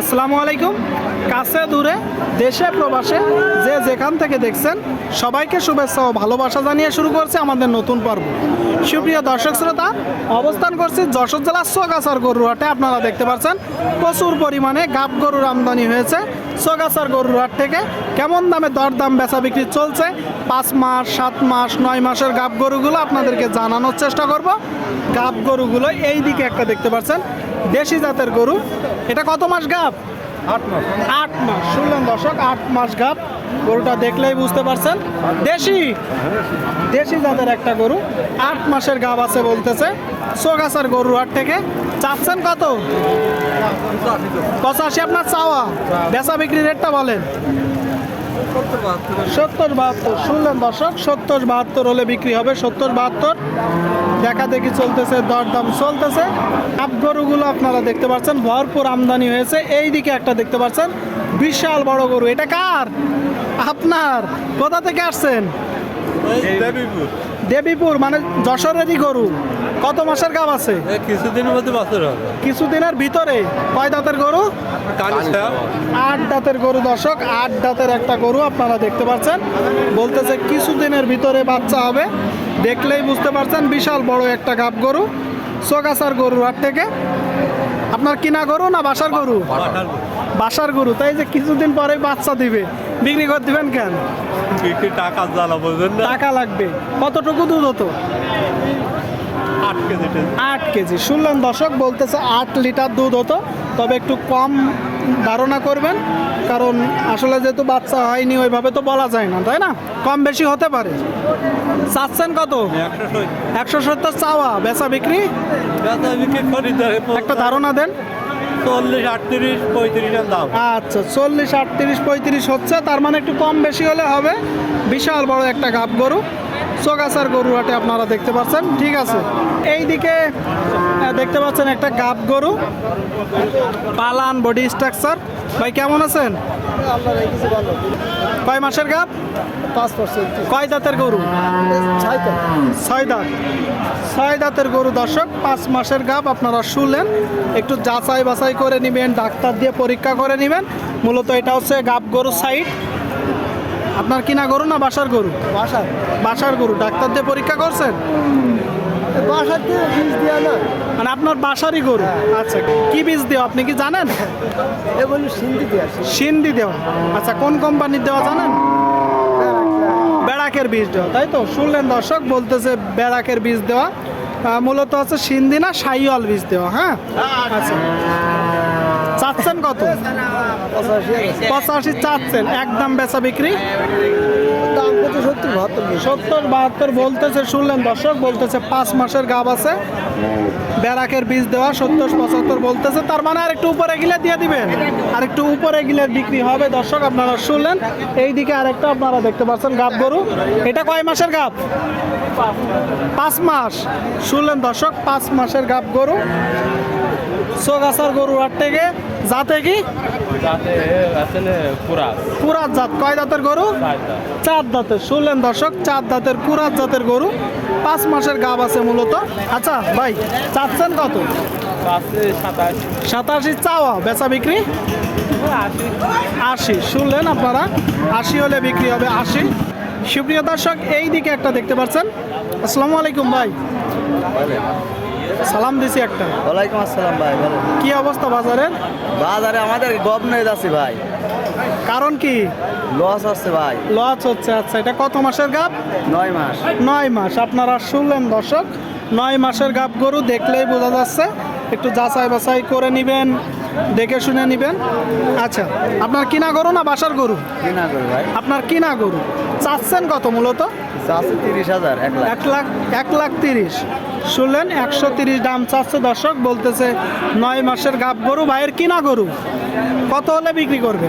আসসালামু আলাইকুম। কাছে দূরে, দেশে, প্রবাসে যে যেখান থেকে দেখছেন, সবাইকে শুভেচ্ছা ও ভালোবাসা জানিয়ে শুরু করছে আমাদের নতুন পর্ব। সুপ্রিয় দর্শক শ্রোতা, অবস্থান করছি যশোর জেলার সোগাছার গরুহাটে। আপনারা দেখতে পাচ্ছেন, প্রচুর পরিমাণে গাব গরুর আমদানি হয়েছে। সোগাছার গরুরহাট থেকে কেমন দামে দরদাম বেচা বিক্রি চলছে? পাঁচ মাস, সাত মাস, নয় মাসের গাব গরুগুলো আপনাদেরকে জানানোর চেষ্টা করব। গাব গরুগুলো এই দিকে একটা দেখতে পাচ্ছেন, দেশি জাতের গরু। এটা কত মাস গাব? আট মাস। আট মাস। শুনলেন দর্শক আট মাস গাপ গরুটা দেখলেই বুঝতে পারছেন। দেশি। দেশি জাতের একটা গরু। আট মাসের গাব আছে বলতেছে। সোগাছার গরু হাট থেকে। চাচ্ছেন কত? পঁচাশি আপনার চাওয়া। বেচা বিক্রি রেটটা বলেন। সত্তর বাহাত্তর শুনলেন দর্শক? সত্তর বাহাত্তর হলে বিক্রি হবে সত্তর বাহাত্তর। দেখা দেখি চলতেছে দরদাম চলতেছে। আপ গরুগুলো আপনারা দেখতে পাচ্ছেন ভরপুর আমদানি হয়েছে। এই দিকে একটা দেখতে পাচ্ছেন বিশাল বড় গরু। এটা কার? আপনার। কোথা থেকে আসছেন? দেবীপুর। দেবীপুর মানে যশোরেরই গরু। কত মাসের গাব আছে? কিছুদিনের মধ্যে বছর হবে। কিছুদিনের ভিতরে। কয় দাঁতের গরু? আট দাঁতের গরু দর্শক আট দাঁতের একটা গরু আপনারা দেখতে পাচ্ছেন। বলতেছে কিছুদিনের ভিতরে বাচ্চা হবে দেখলেই বুঝতে পারছেন বিশাল বড় একটা গাব গরু। সোগাছার গরু হাট থেকে। আপনার কিনা গরু না বাসার গরু? বাসার গরু। তাই যে কিছুদিন পরে বাচ্চা দিবে। বিক্রি করে দিবেন কেন? টাকা টাকা লাগবে। কতটুকু দুধ হতো? আট কেজি টেজি। আট কেজি। শুনলেন দর্শক বলতেছে আট লিটার দুধ হতো তবে একটু কম ধারণা করবেন কারণ আসলে যেহেতু বাচ্চা হয়নি ওইভাবে তো বলা যায় না তাই না? কম বেশি হতে পারে। চাচ্ছেন কত? একশো সত্তর। চাওয়া বেচা বিক্রি? একটা ধারণা দেন। চল্লিশ আটত্রিশ পঁয়ত্রিশ এর দাম। আচ্ছা চল্লিশ আটত্রিশ পঁয়ত্রিশ হচ্ছে তার মানে একটু কম বেশি হলে হবে। বিশাল বড় একটা গাব গরু। চোগাছার গরু হাটে আপনারা দেখতে পাচ্ছেন ঠিক আছে। এইদিকে আহ, দেখতে পাচ্ছেন একটা গাব গরু পালান বডি স্ট্রাকচার। ভাই কেমন আছেন? কয় মাসের গাব? কয় দাঁতের গরু? ছয় দাঁত। ছয় দাঁতের গরু দর্শক পাঁচ মাসের গাব আপনারা শুনলেন। একটু যাচাই বাছাই করে নেবেন ডাক্তার দিয়ে পরীক্ষা করে নেবেন। মূলত এটা হচ্ছে গাব গরু সাইড। আপনার কিনা গরু না বাসার গরু? বাসার। বাসার গরু। ডাক্তার দিয়ে পরীক্ষা করছেন? বাসার দিয়ে বীজ দেওয়া না। মানে আপনার বাসারই গরু? আচ্ছা কি বীজ দেওয়া? আপনি কি জানেন? এ বলি সিন্ধি আসি সিন্ধি দেওয়া। আচ্ছা কোন কোম্পানির দেওয়া জানেন? বেড়াকের বীজ দেওয়া তাই তো? শুনলেন দর্শক বলতেছে বেড়াকের বীজ দেওয়া। মূলত হচ্ছে সিন্ধি না সাইওয়াল বীজ দেওয়া হ্যাঁ? আচ্ছা। চাচ্ছেন কত? পঁচাশি চাচ্ছেন। একদম বেচা বিক্রি? সত্তর বাহাত্তর বলতেছে, শুনলেন দর্শক, বলতেছে পাঁচ মাসের গাব আছে। ব্যারাকের বীজ দেওয়া সত্তর পঁচাত্তর বলতেছে। তার মানে আর একটু উপরে গিলে দিয়ে দিবেন। আর একটু উপরে গিলে বিক্রি হবে। দর্শক, আপনারা শুনলেন। এইদিকে আরেকটা আপনারা দেখতে পাচ্ছেন গাব গরু। এটা কয় মাসের গাব? পাঁচ মাস। শুনলেন দর্শক, পাঁচ মাসের গাব গরু। সোগাছার গরু হাট থেকে যাতে কি? পুরাত জাত। কয় দাঁতের গরু চার দাঁতের শুনলেন দর্শক চার দাঁতের পুরাত জাতের গরু। পাঁচ মাসের গাব আছে মূলত। আচ্ছা ভাই চাচ্ছেন কত? সাতাশি। চাওয়া বেচা বিক্রি? আশি। শুনলেন আপনারা? আশি হলে বিক্রি হবে আশি। সুপ্রিয় দর্শক এই দিকে একটা দেখতে পাচ্ছেন। আসসালামু আলাইকুম ভাই। সালাম দিছি একটা। ওয়ালাইকুম আসসালাম ভাই ভালো। কি অবস্থা বাজারের? বাজারে আমাদের গভর্নমেন্ট আছে ভাই। কারণ কি? লস আছে ভাই। লস হচ্ছে আচ্ছা এটা কত মাসের গাব নয় মাস। নয় মাস। আপনারা শুনলেন দর্শক নয় মাসের গাব গরু দেখলেই বোঝা যাচ্ছে একটু যাচাই বাছাই করে নেবেন। দেখে শুনে নেবেন। আচ্ছা আপনার কিনা গরু না বাসার গরু? কিনা গরু ভাই। আপনার কিনা গরু? চাচ্ছেন কত মূলত? তিরিশ হাজার এক লাখ। এক লাখ তিরিশ। শুনলেন একশো তিরিশ দাম চাচ্ছে দর্শক বলতেছে নয় মাসের গাব গরু ভাইয়ের কিনা গরু। কত হলে বিক্রি করবে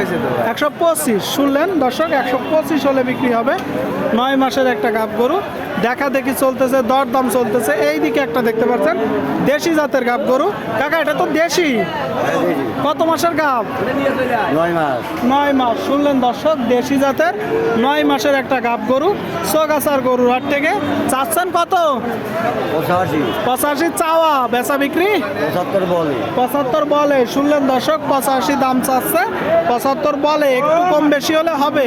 বেশি একশো পঁচিশ। শুনলেন দর্শক একশো পঁচিশ হলে বিক্রি হবে। নয় মাসের একটা গাব গরু। দেখা দেখি চলতেছে দরদাম চলতেছে। এই দিকে একটা দেখতে পাচ্ছেন দেশি জাতের গাব গরু। কাকা এটা তো দেশি। কত মাসের গাব? নয় মাস। নয় মাস। শুনলেন দর্শক দেশি জাতের নয় মাসের একটা গাব গরু। সোগাছার গরুর হাট থেকে চাচ্ছেন কত? পঁচাশি। পঁচাশি চাওয়া বেচা বিক্রি? পঁচাত্তর বলে। পঁচাত্তর বলে। শুনলেন দর্শক পঁচাশি দাম চাচ্ছে পঁচাত্তর বলে। একটু কম বেশি হলে হবে।